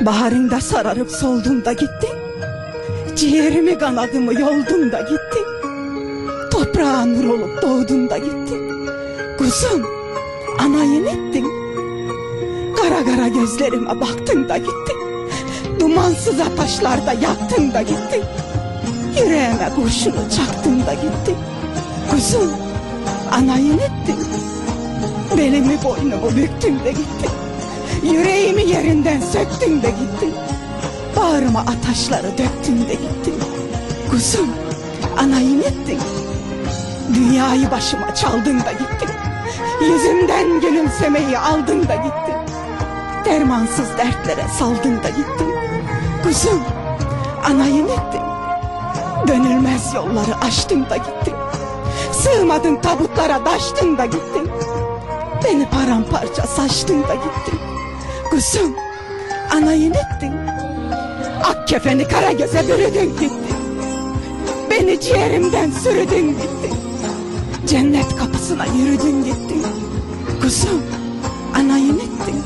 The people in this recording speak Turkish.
Baharında sararıp soldun da gittin. Ciğerimi kanadımı yoldun da gittin. Toprağa nur olup doğdun da gittin. Kuzum, anayın ettin. Kara kara gözlerime baktın da gittin. Dumansız ataşlarda yattın da gittin. Yüreğime kurşunu çaktın da gittin. Kuzum, anayın ettin. Belimi boynumu büktün de gittin. Yüreğimi yerinden söktün de gittin. Bağrıma ataşları döktün de gittin. Kuzum, anayın ettin. Dünyayı başıma çaldın da gittin. Yüzümden gülümsemeyi aldın da gittin. Dermansız dertlere saldın da gittin. Kuzum, anayın ettin. Dönülmez yolları aştın da gittin. Sığmadın tabutlara daştın da gittin. Beni paramparça saçtın da gittin. Kuzum anayın ettin. Ak kefeni kara göze bürüdün gittin. Beni ciğerimden sürüdün gittin. Cennet kapısına yürüdün gittin. Kuzum anayın ettin.